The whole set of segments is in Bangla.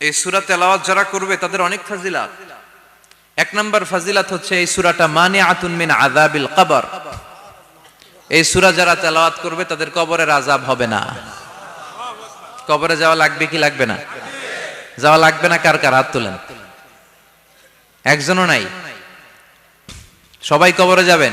এই সুরা তেলাওয়াত যারা করবে, তাদের অনেক ফাজিলাত। এক নম্বর ফাজিলাত হচ্ছে এই সুরাটা মানে আতুন মিন আযাবিল কবর। এই সুরা যারা তেলাওয়াত করবে, তাদের কবরের আজাব হবে না। কবরে যাওয়া লাগবে কি লাগবে না? যাওয়া লাগবে না কার কার? হাত তোলেন। একজনও নাই। সবাই কবরে যাবেন।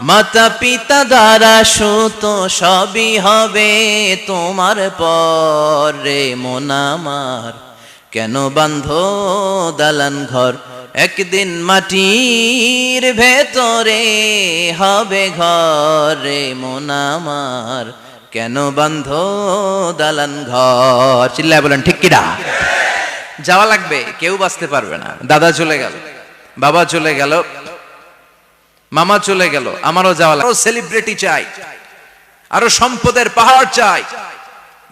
মাতা পিতা দ্বারা সুত সবই হবে তোমার পর পরে মোনামার কেন বান্ধ দালান ঘর? একদিন মাটির ভেতরে হবে ঘর ঘরে মোনামার কেন বান্ধ দালান ঘর? চিল্লায় বলেন, ঠিক কিনা? যাওয়া লাগবে, কেউ বাঁচতে পারবে না। দাদা চলে গেল, বাবা চলে গেল মামা চলে গেল, আমারও যাওয়া লাগবে। সেলিব্রিটি চাই, আরও সম্পদের পাহাড় চাই।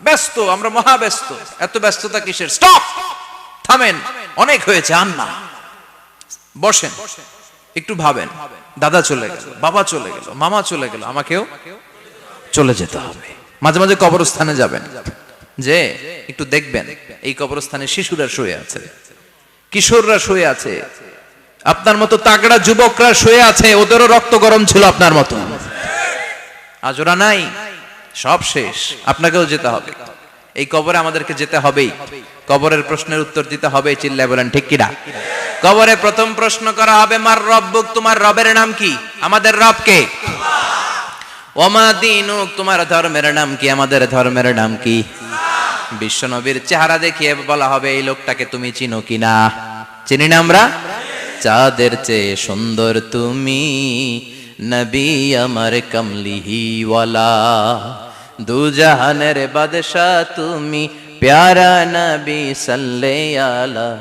ব্যস্ত, আমরা মহা ব্যস্ত এত ব্যস্ততা কিসের? স্টপ থামেন। অনেক হয়েছে, আন না। বসেন। একটু ভাবেন। দাদা চলে গেল, বাবা চলে গেল, মামা চলে গেল, আমাকেও চলে যেতে হবে। মাঝে মাঝে কবরস্থানে যাবেন। যে, একটু দেখবেন, এই কবরস্থানে শিশুরা শুয়ে আছে, কিশোররা শুয়ে আছে আপনার মতো তাগড়া যুবকরা শুয়ে আছে, ওদেরও রক্ত গরম ছিল আপনার মতো। আজ ওরা নাই, সব শেষ, আপনাকেও যেতে হবে। এই কবরে আমাদেরকে যেতে হবেই। কবরের প্রশ্নের উত্তর দিতে হবে, চিল্লায় বলেন, ঠিক কিনা? কবরে প্রথম প্রশ্ন করা হবে, মার রব্বুক তোমার রবের নাম কি? আমাদের রব কে? ওমা দিনুক, তোমার ধর্মের নাম কি? আমাদের ধর্মের নাম কি? বিশ্বনবীর চেহারা দেখিয়ে বলা হবে, এই লোকটাকে তুমি চিনো কিনা? চিনি না আমরা? চাঁদের চেয়ে সুন্দর তুমি। নবী আমার কমলিহিওয়ালা। দু জাহানের বাদশাহ তুমি, প্যারা নবী সাল্লে আলা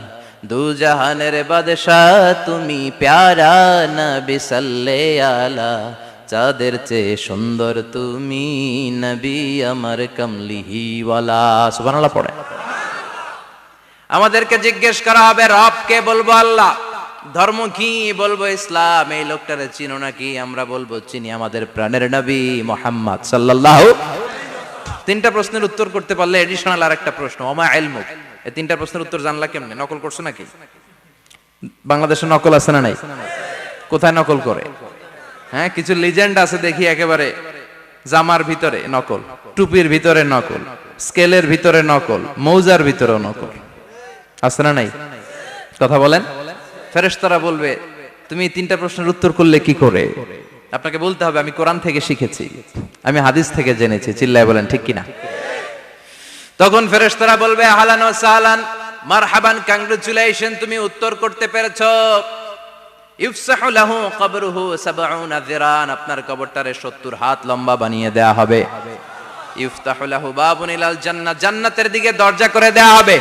দু জাহানের বাদশাহ তুমি, প্যারা নবী সাল্লে আলা চাঁদের চেয়ে সুন্দর তুমি, নবী আমার কমলিহিওয়ালা। সুবহানাল্লাহ পড়ে। আমাদেরকে জিজ্ঞেস করা হবে, রবকে বলব আল্লাহ। ধর্ম কি বলব? ইসলাম, এই লোকটারে চিনো নাকি? আমরা বলব, চিনি আমাদের প্রাণের নবী মোহাম্মদ সাল্লাল্লাহ তিনটা প্রশ্নের উত্তর করতে পারলে এডিশনাল আর একটা প্রশ্ন, ওমা এলমুক এই তিনটা প্রশ্নের উত্তর জানলা কেমনে? নকল করছ নাকি? বাংলাদেশে নকল আছে না নাই? কোথায় নকল করে? হ্যাঁ কিছু লিজেন্ড আছে দেখি একেবারে। জামার ভিতরে নকল, টুপির ভিতরে নকল, স্কেলের ভিতরে নকল, মৌজার ভিতরে নকল। আছে না নাই? কথা বলেন। ফেরেশতারা বলবে, তুমি তিনটা প্রশ্নের উত্তর করলে কি করে? আপনাকে বলতে হবে, আমি কোরআন থেকে শিখেছি, আমি হাদিস থেকে জেনেছি। চিল্লায় বলেন, ঠিক কিনা? তখন ফেরেশতারা বলবে, আহলান ও সাহলান, মারহাবান, কংগ্রেচুলেশন, তুমি উত্তর করতে পেরেছ। ইফসাহু লাহু কবরুহু সাবউনা যিরান, আপনার কবরটারে 70 হাত লম্বা বানিয়ে দেয়া হবে। ইফতাহু লাহু বাবুন ইলাল জান্নাহ, জান্নাতের দিকে দরজা করে দেয়া হবে।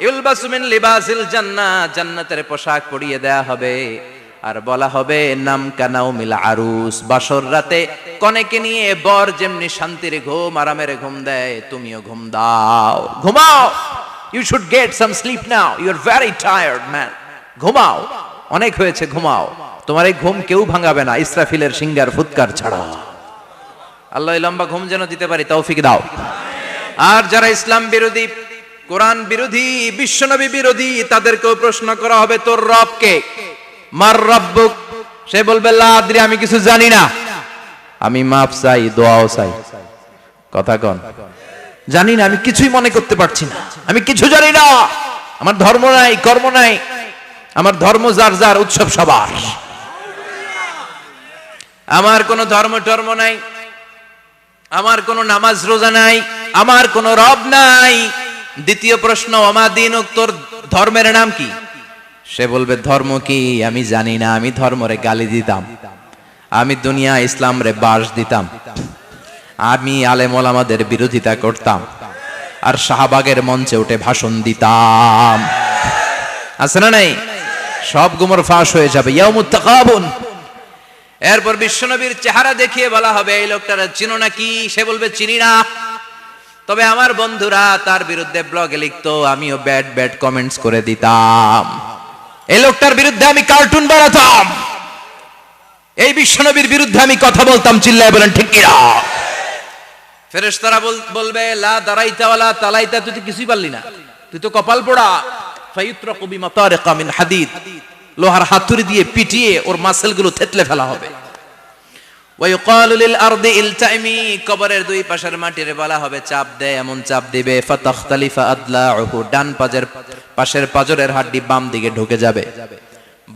ইউলবাসু মিন লিবাসিল জান্নাহ, জান্নাতের পোশাক পরিয়ে দেয়া হবে। আর বলা হবে, নাম কানাও মিল আরুস, বাসর রাতে কনেকে নিয়ে বর যেমনি শান্তির ঘুম, আরামের ঘুম দেয়, তুমিও ঘুম দাও। ঘুমাও! You should get some sleep now you are very tired man ঘুমাও। অনেক হয়েছে, ঘুমাও। তোমার এই ঘুম কেউ ভাঙাবে না, ইসরাফিলের সিঙ্গার ফুৎকার ছাড়া। আল্লাহ লম্বা ঘুম যেন দিতে পারি, তৌফিক দাও। আর যারা ইসলাম বিরোধী কোরআন বিরোধী বিশ্বনবী বিরোধী, তাদেরকেও প্রশ্ন করা হবে, তোর রবকে? মার রব্বুক। সে বলবে, লা আদ্রি, আমি কিছু জানি না। আমি মাফ চাই, দোয়াও চাই। কথা কন। জানি না, আমি কিছুই মনে করতে পারছি না। আমি কিছু জানি না। আমার ধর্ম নাই, কর্ম নাই। আমার ধর্ম যার যার উৎসব সবার। আমার কোনো ধর্ম টর্ম নাই। আমার কোনো নামাজ রোজা নাই। আমার কোনো রব নাই। দ্বিতীয় প্রশ্ন অমাদিন তোর ধর্মের নাম কি? সে বলবে, ধর্ম কি? আমি জানি না, আমি ধর্মরে গালি দিতাম। আমি দুনিয়া ইসলাম রে বাস দিতাম। আমি আলেম ওলামাদের বিরোধিতা করতাম। আর শাহবাগের মঞ্চে উঠে ভাষণ দিতাম। আছে না নাই? সব গুমর ফাঁস হয়ে যাবে। ইয়াউমুত তাকাবুন। এরপর বিশ্বনবীর চেহারা দেখিয়ে বলা হবে, এই লোকটারা চিনো নাকি? সে বলবে, চিনি না। তবে আমার বন্ধুরা তার বিরুদ্ধে ব্লগে লিখতো, আমিও ব্যাড ব্যাড কমেন্টস করে দিতাম। এই লোকটার বিরুদ্ধে আমি কার্টুন বানাতাম। এই বিশ্বনবীর বিরুদ্ধে আমি কথা বলতাম, চিল্লায় বলেন, ঠিক কিনা? বলবে, লা দারাইতা ওয়ালা তালাইতা, তুই তো কিছুই পারলি না। তুই তো কপাল পোড়া। ফায়ুত্রাকু বিমাতারিকা মিন হাদিদ। লোহার হাতুড়ি দিয়ে পিটিয়ে ওর মাসেলগুলো থেতলে ফেলা হবে। ওয়ায়ুকালু লিল আরদি ইলতাইমি কবরের দুই পাশের মাটির বলা হবে চাপ দে এমন চাপ দিবে। ফাতাখতালিফা পাজের পাশের পাজরের হাড্ডি বাম দিকে ঢুকে যাবে।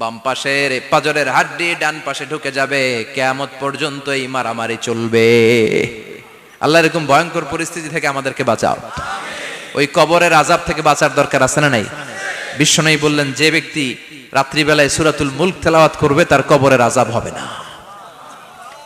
বাম পাশের পাজরের হাড্ডি ডান পাশে ঢুকে যাবে, কিয়ামত পর্যন্ত এই মারামারি চলবে। আল্লাহ এরকম ভয়ঙ্কর পরিস্থিতি থেকে আমাদেরকে বাঁচাও। ওই কবরের আজাব থেকে বাঁচার দরকার আছে না নাই? বিশ্বনবী বললেন, যে ব্যক্তি রাত্রিবেলায় সুরাতুল মুলক তেলাওয়াত করবে, তার কবরের আজাব হবে না।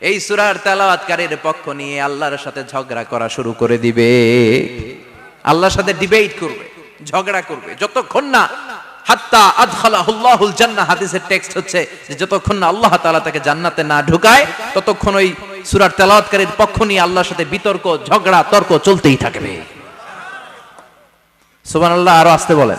এই সূরার তেলাওয়াতকারীর পক্ষ নিয়ে আল্লাহর সাথে ঝগড়া করা শুরু করে দিবে। আল্লাহর সাথে ডিবেট করবে, ঝগড়া করবে। যতক্ষণ না হাত্তা আদখালাহুল্লাহুল জান্নাহ, হাদিসের টেক্সট হচ্ছে যে যতক্ষণ না আল্লাহ তাআলা তাকে জান্নাতে না ঢুকায়, ততক্ষণ ওই সূরার তেলাওয়াতকারীর পক্ষ নিয়ে আল্লাহর সাথে বিতর্ক, ঝগড়া, তর্ক চলতেই থাকবে। সুবহানাল্লাহ, আরও আসতে বলেন।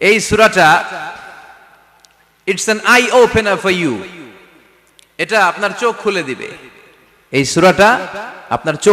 এই সুরাটা it's an eye opener for you এটা আপনার চোখ খুলে দিবে। এই সুরাটা আপনার চোখ